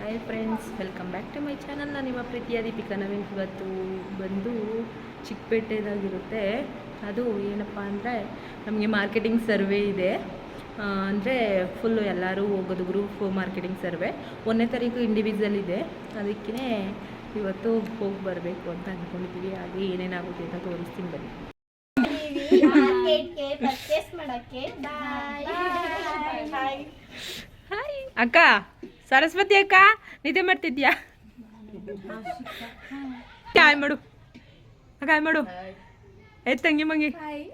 Hi friends welcome back to my channel ನಾನು ನಿಮ್ಮ ಪ್ರೀತಿಯ ದೀಪಿಕಾ ನವೀನ್. ಇವತ್ತು ಬಂದು ಚಿಕ್ಕಪೇಟೆದಾಗಿರುತ್ತೆ. ಅದು ಏನಪ್ಪ ಅಂದರೆ ನಮಗೆ ಮಾರ್ಕೆಟಿಂಗ್ ಸರ್ವೆ ಇದೆ. ಅಂದರೆ ಫುಲ್ಲು ಎಲ್ಲರೂ ಹೋಗೋದು ಗ್ರೂಪ್ ಮಾರ್ಕೆಟಿಂಗ್ ಸರ್ವೆ ಒಂದನೇ ತಾರೀಕು ಇಂಡಿವಿಜುವಲ್ ಇದೆ. ಅದಕ್ಕೆ ಇವತ್ತು ಹೋಗಿ ಬರಬೇಕು ಅಂತ ಅಂದ್ಕೊಂಡಿದ್ದೀವಿ ಹಾಗೆ ಏನೇನಾಗುತ್ತೆ ಅಂತ ತೋರಿಸ್ತೀನಿ ಬನ್ನಿ. ಪರ್ಚೇಸ್ ಮಾಡಕ್ಕೆ. ಹಾಯ್ ಅಕ್ಕ. ಸರಸ್ವತಿ ಅಕ್ಕ ನಿದ್ದೆ ಮಾಡ್ತಿದ್ಯಾ? ಹಾಯ್ ಮಾಡು. ಹಾಯ್ ಮಾಡು. ಏ ತಂಗಿ ಮಂಗಿ. ಏ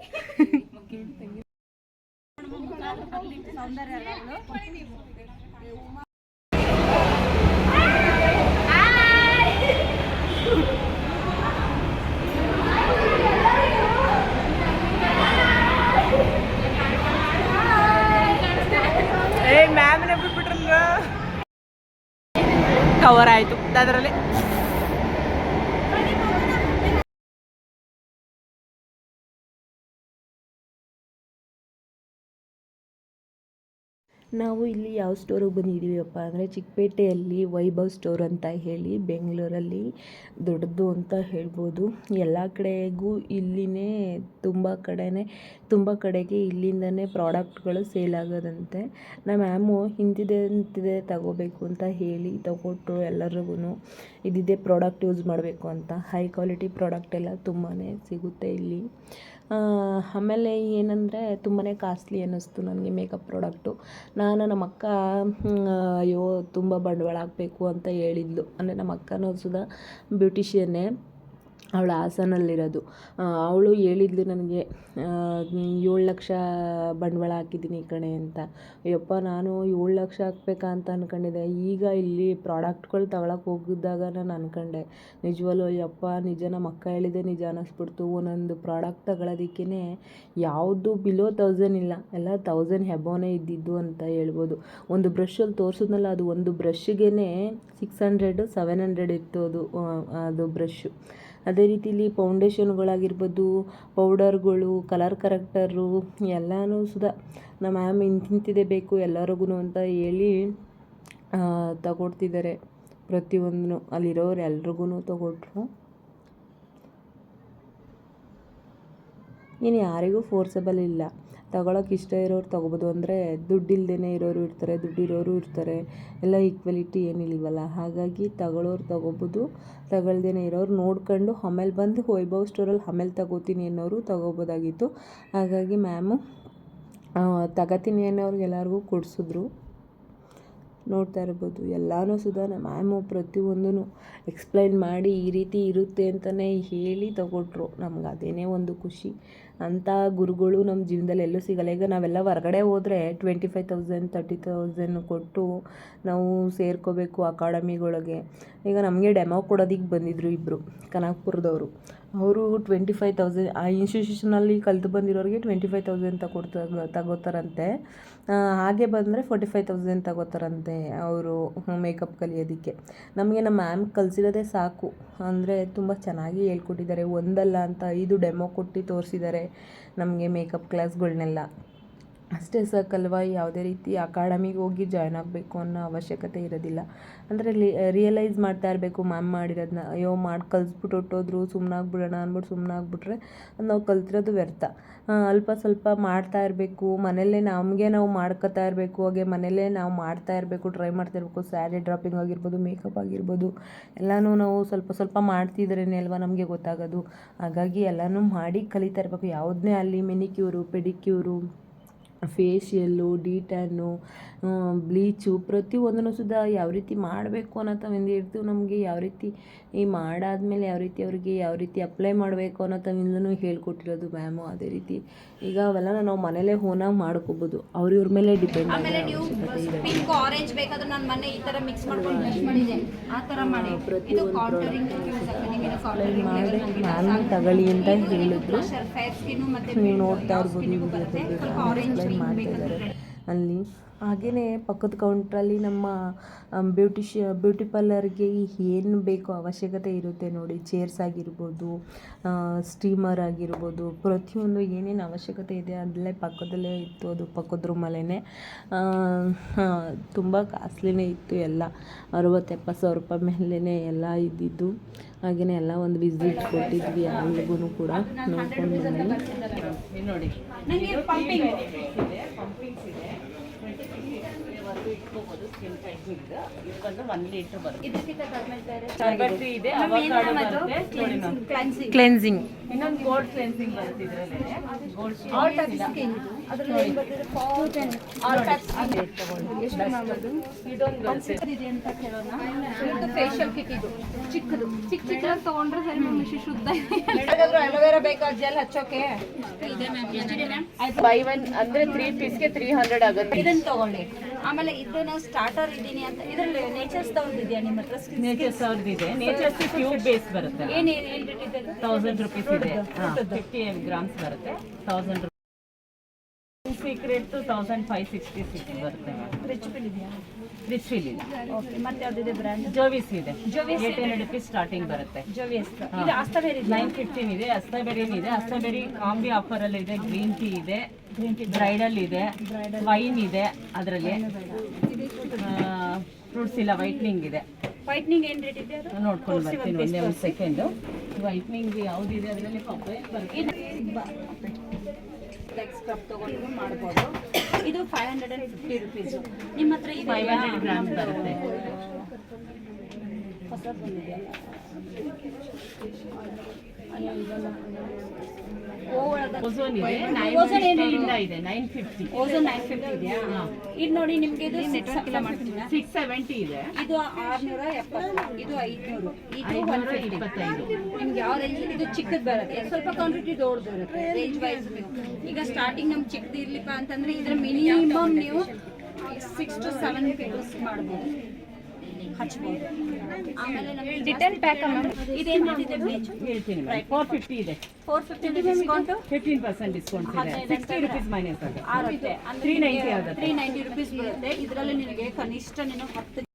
ಕವರ್ ಆಯಿತು. ಅದರಲ್ಲಿ ನಾವು ಇಲ್ಲಿ ಯಾವ ಸ್ಟೋರಿಗೆ ಬಂದಿದ್ದೀವಪ್ಪ ಅಂದರೆ ಚಿಕ್ಕಪೇಟೆಯಲ್ಲಿ ವೈಭವ್ ಸ್ಟೋರ್ ಅಂತ ಹೇಳಿ ಬೆಂಗಳೂರಲ್ಲಿ ದೊಡ್ಡದು ಅಂತ ಹೇಳ್ಬೋದು. ಎಲ್ಲ ಕಡೆಗೂ ಇಲ್ಲಿನೇ ತುಂಬ ಕಡೆನೇ, ತುಂಬ ಕಡೆಗೆ ಇಲ್ಲಿಂದನೇ ಪ್ರಾಡಕ್ಟ್ಗಳು ಸೇಲ್ ಆಗೋದಂತೆ. ನಮ್ಮ ಮ್ಯಾಮು ಇಂತಿದೆ ಇಂತಿದೆ ತಗೋಬೇಕು ಅಂತ ಹೇಳಿ ತಗೊಟ್ರು ಎಲ್ಲರಿಗೂ ಇದಿದೆ ಪ್ರಾಡಕ್ಟ್ ಯೂಸ್ ಮಾಡಬೇಕು ಅಂತ. ಹೈ ಕ್ವಾಲಿಟಿ ಪ್ರಾಡಕ್ಟ್ ಎಲ್ಲ ತುಂಬಾ ಸಿಗುತ್ತೆ ಇಲ್ಲಿ. ಆಮೇಲೆ ಏನಂದರೆ ತುಂಬಾ ಕಾಸ್ಟ್ಲಿ ಅನ್ನಿಸ್ತು ನನಗೆ ಮೇಕಪ್ ಪ್ರಾಡಕ್ಟು ನಾನು ನಮ್ಮ ಅಕ್ಕ ಅಯ್ಯೋ ತುಂಬ ಬಂಡವಾಳ ಹಾಕಬೇಕು ಅಂತ ಹೇಳಿದ್ಲು. ಅಂದರೆ ನಮ್ಮ ಅಕ್ಕನೂ ಸುದ ಬ್ಯೂಟಿಷಿಯನ್ನೇ ಅವಳು ಹಾಸನಲ್ಲಿರೋದು. ಅವಳು ಹೇಳಿದ್ಲು ನನಗೆ ಏಳು ಲಕ್ಷ ಬಂಡವಾಳ ಹಾಕಿದ್ದೀನಿ ಕಣೆ ಅಂತ. ಯಪ್ಪ ನಾನು ಏಳು ಲಕ್ಷ ಹಾಕ್ಬೇಕಾ ಅಂತ ಅಂದ್ಕೊಂಡಿದ್ದೆ ಈಗ ಇಲ್ಲಿ ಪ್ರಾಡಕ್ಟ್ಗಳು ತಗೊಳಕ್ಕೆ ಹೋಗಿದ್ದಾಗ ನಾನು ಅಂದ್ಕೊಂಡೆ ನಿಜವಾಗ್ಲೂ ಯಪ್ಪ ನಿಜ ನಮ್ಮ ಅಕ್ಕ ಹೇಳಿದೆ ನಿಜ ಅನ್ನಿಸ್ಬಿಡ್ತು ಒಂದೊಂದು ಪ್ರಾಡಕ್ಟ್ ತಗೊಳ್ಳೋದಕ್ಕೇ ಯಾವುದು ಬಿಲೋ ತೌಸಂಡ್ ಇಲ್ಲ. ಎಲ್ಲ ತೌಸಂಡ್ ಹೆಬೋನೇ ಇದ್ದಿದ್ದು ಅಂತ ಹೇಳ್ಬೋದು. ಒಂದು ಬ್ರಷಲ್ಲಿ ತೋರಿಸಿದ್ನಲ್ಲ, ಅದು ಒಂದು ಬ್ರಷ್ಗೆ ಸಿಕ್ಸ್ ಹಂಡ್ರೆಡು ಸೆವೆನ್ ಹಂಡ್ರೆಡ್ ಇತ್ತು ಅದು ಅದು ಬ್ರಷ್ಷು ಅದೇ ರೀತಿಲಿ ಫೌಂಡೇಶನ್ಗಳಾಗಿರ್ಬೋದು, ಪೌಡರ್ಗಳು, ಕಲರ್ ಕರೆಕ್ಟರು, ಎಲ್ಲನೂ ಸುದ. ನಮ್ಮ ಮ್ಯಾಮ್ ಇಂತಿಂತಿದೆ ಬೇಕು ಎಲ್ಲರಿಗೂ ಅಂತ ಹೇಳಿ ತಗೊಡ್ತಿದ್ದಾರೆ ಪ್ರತಿಯೊಂದೂ ಅಲ್ಲಿರೋರು ಎಲ್ರಿಗೂ ತಗೊಟ್ರು. ಇನ್ನು ಯಾರಿಗೂ ಫೋರ್ಸಬಲ್ ಇಲ್ಲ. ತಗೊಳಕ್ಕೆ ಇಷ್ಟ ಇರೋರು ತಗೋಬೋದು. ಅಂದರೆ ದುಡ್ಡು ಇಲ್ಲದೇ ಇರೋರು ಇರ್ತಾರೆ ದುಡ್ಡಿರೋರು ಇರ್ತಾರೆ. ಎಲ್ಲ ಈಕ್ವಲಿಟಿ ಏನಿಲ್ವಲ್ಲ ಹಾಗಾಗಿ ತಗೊಳ್ಳೋರು ತಗೋಬೋದು ತಗೊಳ್ದೇ ಇರೋರು ನೋಡ್ಕೊಂಡು ಆಮೇಲೆ ಬಂದು ವೈಭವ್ ಸ್ಟೋರಲ್ಲಿ ಆಮೇಲೆ ತಗೋತೀನಿ ಅನ್ನೋರು ತಗೋಬೋದಾಗಿತ್ತು. ಹಾಗಾಗಿ ಮ್ಯಾಮು ತಗೋತೀನಿ ಅನ್ನೋರ್ಗೆ ಎಲ್ಲರಿಗೂ ಕೊಡಿಸಿದ್ರು. ನೋಡ್ತಾ ಇರ್ಬೋದು. ಎಲ್ಲನೂ ಸುಧಾ ನಮ್ಮ ಮ್ಯಾಮು ಪ್ರತಿಯೊಂದೂ ಎಕ್ಸ್ಪ್ಲೈನ್ ಮಾಡಿ ಈ ರೀತಿ ಇರುತ್ತೆ ಅಂತಲೇ ಹೇಳಿ ತಗೊಟ್ರು ನಮ್ಗೆ ಅದೇನೇ ಒಂದು ಖುಷಿ. ಅಂಥ ಗುರುಗಳು ನಮ್ಮ ಜೀವನದಲ್ಲಿ ಎಲ್ಲೂ ಸಿಗಲ್ಲ. ಈಗ ನಾವೆಲ್ಲ ಹೊರಗಡೆ ಹೋದರೆ twenty five thousand thirty thousand ಕೊಟ್ಟು ನಾವು ಸೇರ್ಕೋಬೇಕು ಅಕಾಡೆಮಿಗಳಿಗೆ. ಈಗ ನಮಗೆ ಡೆಮೋ ಕೊಡೋದಕ್ಕೆ ಬಂದಿದ್ದರು ಇಬ್ಬರು ಕನಕಪುರದವರು. ಅವರು ಟ್ವೆಂಟಿ ಫೈವ್ ತೌಸಂಡ್ ಆ ಇನ್ಸ್ಟಿಟ್ಯೂಷನಲ್ಲಿ ಕಲಿತು ಬಂದಿರೋರಿಗೆ ಟ್ವೆಂಟಿ ಫೈವ್ ತೌಸಂಡ್ ತಗೊಡ್ತ, ತಗೋತಾರಂತೆ. ಹಾಗೆ ಬಂದರೆ ಫೋರ್ಟಿ ಫೈವ್ ತೌಸಂಡ್ ತಗೋತಾರಂತೆ ಅವರು ಮೇಕಪ್ ಕಲಿಯೋದಕ್ಕೆ. ನಮಗೆ ನಮ್ಮ ಮ್ಯಾಮ್ ಕಲಿಸಿರೋದೇ ಸಾಕು. ಅಂದರೆ ತುಂಬ ಚೆನ್ನಾಗಿ ಹೇಳ್ಕೊಟ್ಟಿದ್ದಾರೆ. ಒಂದಲ್ಲ ಅಂತ ಐದು ಡೆಮೋ ಕೊಟ್ಟು ತೋರಿಸಿದ್ದಾರೆ. ನಮಗೆ ಮೇಕಪ್ ಕ್ಲಾಸ್ಗಳ್ನೆಲ್ಲ ಅಷ್ಟೇ ಸಾಕಲ್ವ ಯಾವುದೇ ರೀತಿ ಅಕಾಡೆಮಿಗೆ ಹೋಗಿ ಜಾಯ್ನ್ ಆಗಬೇಕು ಅನ್ನೋ ಅವಶ್ಯಕತೆ ಇರೋದಿಲ್ಲ. ಅಂದರೆ ರಿಯಲೈಸ್ ಮಾಡ್ತಾ ಇರಬೇಕು ಮ್ಯಾಮ್ ಮಾಡಿರೋದನ್ನ ಅಯ್ಯೋ ಮಾಡಿ, ಕಲಿಸ್ಬಿಟ್ಟು ಹೊಟ್ಟೋದ್ರು ಸುಮ್ಮನಾಗ್ಬಿಡೋಣ ಅಂದ್ಬಿಟ್ಟು ಸುಮ್ಮನಾಗ್ಬಿಟ್ರೆ ನಾವು ಕಲ್ತಿರೋದು ವ್ಯರ್ಥ. ಅಲ್ಪ ಸ್ವಲ್ಪ ಮಾಡ್ತಾ ಇರಬೇಕು, ಮನೆಯಲ್ಲೇ ನಮಗೆ ನಾವು ಮಾಡ್ಕೊತಾ ಇರಬೇಕು, ಹಾಗೆ ಮನೆಯಲ್ಲೇ ನಾವು ಮಾಡ್ತಾ ಇರಬೇಕು ಟ್ರೈ ಮಾಡ್ತಾ ಇರಬೇಕು ಸ್ಯಾರಿ ಡ್ರಾಪಿಂಗ್ ಆಗಿರ್ಬೋದು ಮೇಕಪ್ ಆಗಿರ್ಬೋದು, ಎಲ್ಲನೂ ನಾವು ಸ್ವಲ್ಪ ಸ್ವಲ್ಪ ಮಾಡ್ತಿದ್ರೇ ಅಲ್ವಾ ನಮಗೆ ಗೊತ್ತಾಗೋದು. ಹಾಗಾಗಿ ಎಲ್ಲನೂ ಮಾಡಿ ಕಲಿತಾ ಇರಬೇಕು ಯಾವುದನ್ನೇ ಅಲ್ಲಿ manicure pedicure facial detan bleach ಪ್ರತಿಯೊಂದನ್ನು ಸುದ ಯಾವ ರೀತಿ ಮಾಡಬೇಕು ಅನ್ನೋತವಿಂದ ಹಿಡ್ದು ನಮಗೆ ಯಾವ ರೀತಿ ಈ ಮಾಡಾದಮೇಲೆ ಯಾವ ರೀತಿ ಅವರಿಗೆ ಯಾವ ರೀತಿ ಅಪ್ಲೈ ಮಾಡಬೇಕು ಅನ್ನೋತವಿಂದನೂ ಹೇಳ್ಕೊಟ್ಟಿರೋದು ಮ್ಯಾಮು ಅದೇ ರೀತಿ ಈಗ ಅವೆಲ್ಲ ನಾವು ಮನೇಲೇ ಹೋನಾಗಿ ಮಾಡ್ಕೋಬೋದು. ಅವ್ರ ಇವ್ರ ಮೇಲೆ ಡಿಪೆಂಡ್ ಪಿಂಕ್ ಆರೆಂಜ್ ಬೇಕಾದ್ರೆ ನಾನು ಮೊನ್ನೆ ಈ ತರ ಮಿಕ್ಸ್ ಮಾಡ್ಕೊಂಡು ಬ್ರಷ್ ಮಾಡಿದೆ. ಆ ತರ ಮಾಡಿ. ಇದು ಕಾಂಟರಿಂಗ್ ಅಪ್ಲೈ ಮಾಡಿ ಮ್ಯಾಮ್ ತಗೊಳ್ಳಿ ಅಂತ ಹೇಳಿದ್ರು. ನೀವು ನೋಡ್ತಾ ಇರ್ಬೋದು ಆರೆಂಜ್ ಎಕ್ಸ್ಪ್ಲೈನ್ ಮಾಡ್ತಾ ಇದ್ದಾರೆ. ಅಲ್ಲಿ ಹಾಗೆಯೇ ಪಕ್ಕದ ಕೌಂಟ್ರಲ್ಲಿ ನಮ್ಮ ಬ್ಯೂಟಿಷ್ ಬ್ಯೂಟಿ ಪಾರ್ಲರ್ಗೆ ಏನು ಬೇಕೋ ಅವಶ್ಯಕತೆ ಇರುತ್ತೆ ನೋಡಿ ಚೇರ್ಸ್ ಆಗಿರ್ಬೋದು ಸ್ಟೀಮರ್ ಆಗಿರ್ಬೋದು ಪ್ರತಿಯೊಂದು ಏನೇನು ಅವಶ್ಯಕತೆ ಇದೆ ಅದಲ್ಲೇ ಪಕ್ಕದಲ್ಲೇ ಇತ್ತು ಅದು ಪಕ್ಕದ ರೂಮಲ್ಲೇ ತುಂಬ ಕಾಸ್ಟ್ಲಿನೇ ಇತ್ತು ಎಲ್ಲ ಅರವತ್ತು ಎಪ್ಪತ್ತು ಸಾವಿರ ರೂಪಾಯಿ ಮೇಲೇ ಎಲ್ಲ ಇದ್ದಿದ್ದು ಹಾಗೆಯೇ ಎಲ್ಲ ಒಂದು ವಿಸಿಟ್ ಕೊಟ್ಟಿದ್ವಿ ಅಲ್ಲಿಗೂ ಕೂಡ ನೋಡ್ಕೊಂಡು ನೋಡಿ ಇದೆ ಇಟ್ಕೋಬೋದು ಸ್ಕಿನ್ ಟೈಟ್ನಿಂಗ್ ಇದು ಬಂದು ಒನ್ ಲೀಟ್ರ್ ಬರುತ್ತೆ ಇದಕ್ಕಿಂತ ಕಡಿಮೆ ಬೇರೆ ಶರ್ಬತ್ತಿ ಇದೆ ಕ್ಲೆನ್ಸಿಂಗ್ ಕ್ಲೆನ್ಸಿಂಗ್ ಇನ್ನೊಂದು ಗೋಲ್ಡ್ ಕ್ಲೆನ್ಸಿಂಗ್ ಬರುತ್ತೆ ಇದರಲ್ಲಿ ಗೋಲ್ಡ್ ಅದ್ರಲ್ಲಿ ಇದೆ ಇದು ಫೇಶಿಯಲ್ ಕಿಟ್ ಇದು. ಚಿಕ್ಕದು. ಚಿಕ್ಕ ಚಿಕ್ಕದಾಗಿ ತಗೊಂಡ್ರೆ ಸರಿ ಮ್ಯಾಮ್ ಇಷ್ಟು ಶುದ್ಧ ಯಾರಿಗಾದ್ರೂ ಅಲೋವೆರಾ ಬೇಕಾ? ಜೆಲ್ ಹಚ್ಚೋಕೆ? ಇದೆ ಬೈ ಒನ್ ಅಂದ್ರೆ ತ್ರೀ ಪೀಸ್ಗೆ ತ್ರೀ ಹಂಡ್ರೆಡ್ ಆಗುತ್ತೆ. ಇದನ್ನ ತಗೊಳ್ಳಿ ಆಮೇಲೆ ಇದನ್ನ ಸ್ಟಾರ್ಟರ್ ಇದ್ದೀನಿ ಅಂತ ಇದರಲ್ಲಿ ನೇಚರ್ಸ್ ತಗೊಂಡಿದ್ಯಾ ನಿಮ್ಮ ಹತ್ರ? ನೇಚರ್ಸ್ ಅವ್ರದ್ದು ಇದೆ. ನೇಚರ್ಸ್ ಟ್ಯೂಬ್ ಬೇಸ್ ಬರುತ್ತೆ. ಏನು ಏನು ಇದೆ. ತೌಸಂಡ್ ರುಪೀಸ್ ಇದೆ ಫಿಫ್ಟಿ ಗ್ರಾಮ್ಸ್ ಬರುತ್ತೆ. Thousand secret thousand five sixty six ಬರುತ್ತೆ. ರಿಚ್ ಬಿಲ್ ಇದೆಯಾ? ರಿಚ್ ಫೀಲ್ ಇದೆ. ಓಕೆ ಮತ್ತೆ ಯಾವ್ದಿದೆ ಬ್ರ್ಯಾಂಡ್ ಜೋವಿಸ್ ಇದೆ. Jovees eight hundred rupees starting ಬರುತ್ತೆ. ಜೋವಿಯಸ್ ಇದು ಇದೆ ನೈನ್ ಫಿಫ್ಟೀನ್ ಇದೆ. ಅಸ್ತಾಬೆರಿನ್ ಇದೆ? ಅಸ್ತಾಬೆರಿ ಕಾಂಬಿ ಆಫರ್ ಅಲ್ಲಿ ಇದೆ ಗ್ರೀನ್ ಟೀ ಇದೆ ಬ್ರೈಡಲ್ ಇದೆ. ವೈನ್ ಇದೆ ಅದರಲ್ಲಿ. ಫ್ರೂಟ್ಸ್ ಇಲ್ಲ ವೈಟ್ನಿಂಗ್ ಇದೆ. ವೈಟ್ನಿಂಗ್ ಏನು ರೇಟ್ ಇದೆ ನೋಡ್ಕೊಂಡು ಬರ್ತೀನಿ ಒಂದೇ ಒಂದು ಸೆಕೆಂಡ್ ವೈಟ್ನಿಂಗ್ ಯಾವ್ದಿದೆ ಅದರಲ್ಲಿ ಪಪ್ಪೆ ಬರುತ್ತೆ. ಲೈಕ್ ಸ್ಕ್ರಬ್ ತಗೊಂಡು ಮಾಡ್ಬೋದು. ಇದು five hundred and fifty rupees ನಿಮ್ಮ ಹತ್ರ ಇದು ಫೈವ್ ಹಂಡ್ರೆಡ್ ಗ್ರಾಮ್ಸ್ ಬರುತ್ತೆ. ಹೊಸದು ಬಂದಿದೆಯಲ್ಲ. ಇದೆ. ನೈನ್ Ozone ಇದೆ. Nine fifty Ozone nine fifty ಇದೆಯಾ? ಇದು ನೋಡಿ ನಿಮಗೆ ಇದು ನೆಟ್ವರ್ಕ್ ಮಾಡ್ತೀನಿ. ಸಿಕ್ಸ್ ಸೆವೆಂಟಿ ಇದೆ. ಇದು. ಆರ್ನೂರ ಎಪ್ಪತ್ತು ಇದು ಐದುನೂರು. ಇದು ಒನ್ ಐನೂರ ನಿಮ್ಗೆ ಯಾವ ರೇಂಜ್ ಇದು ಚಿಕ್ಕದ್ ಬರುತ್ತೆ. ಸ್ವಲ್ಪ ಕ್ವಾಂಟಿಟಿ ದೊಡ್ಡದು ರೇಂಜ್ ವೈಸ್ ಈಗ ಸ್ಟಾರ್ಟಿಂಗ್ ನಮ್ಗೆ ಚಿಕ್ಕದು ಇರ್ಲಿಪ್ಪ ಅಂತಂದ್ರೆ ಇದ್ರ ಮಿನಿಮಮ್ ನೀವು ಸಿಕ್ಸ್ ಟು ಸೆವೆನ್ ಫಿಗರ್ಸ್ ಮಾಡ್ಬೋದು. ಹಚ್ಬೋದು. ಆಮೇಲೆ ನಮಗೆ ರಿಟರ್ನ್ ಪ್ಯಾಕ್ ಇದೇನು ಮಾಡಿದೆ ಬ್ಲೀಚ್ ಹೇಳ್ತೀನಿ ಫೋರ್ ಫಿಫ್ಟಿ ಇದೆ. Four fifty discount fifteen percent discount ಇದೆ. Sixty rupees minus three ninety ಆಗುತ್ತೆ. ತ್ರೀ ನೈಂಟಿ ರುಪೀಸ್ ಬರುತ್ತೆ ಇದರಲ್ಲಿ ನಿನಗೆ ಕನಿಷ್ಠ ನೀನು ಹತ್ತು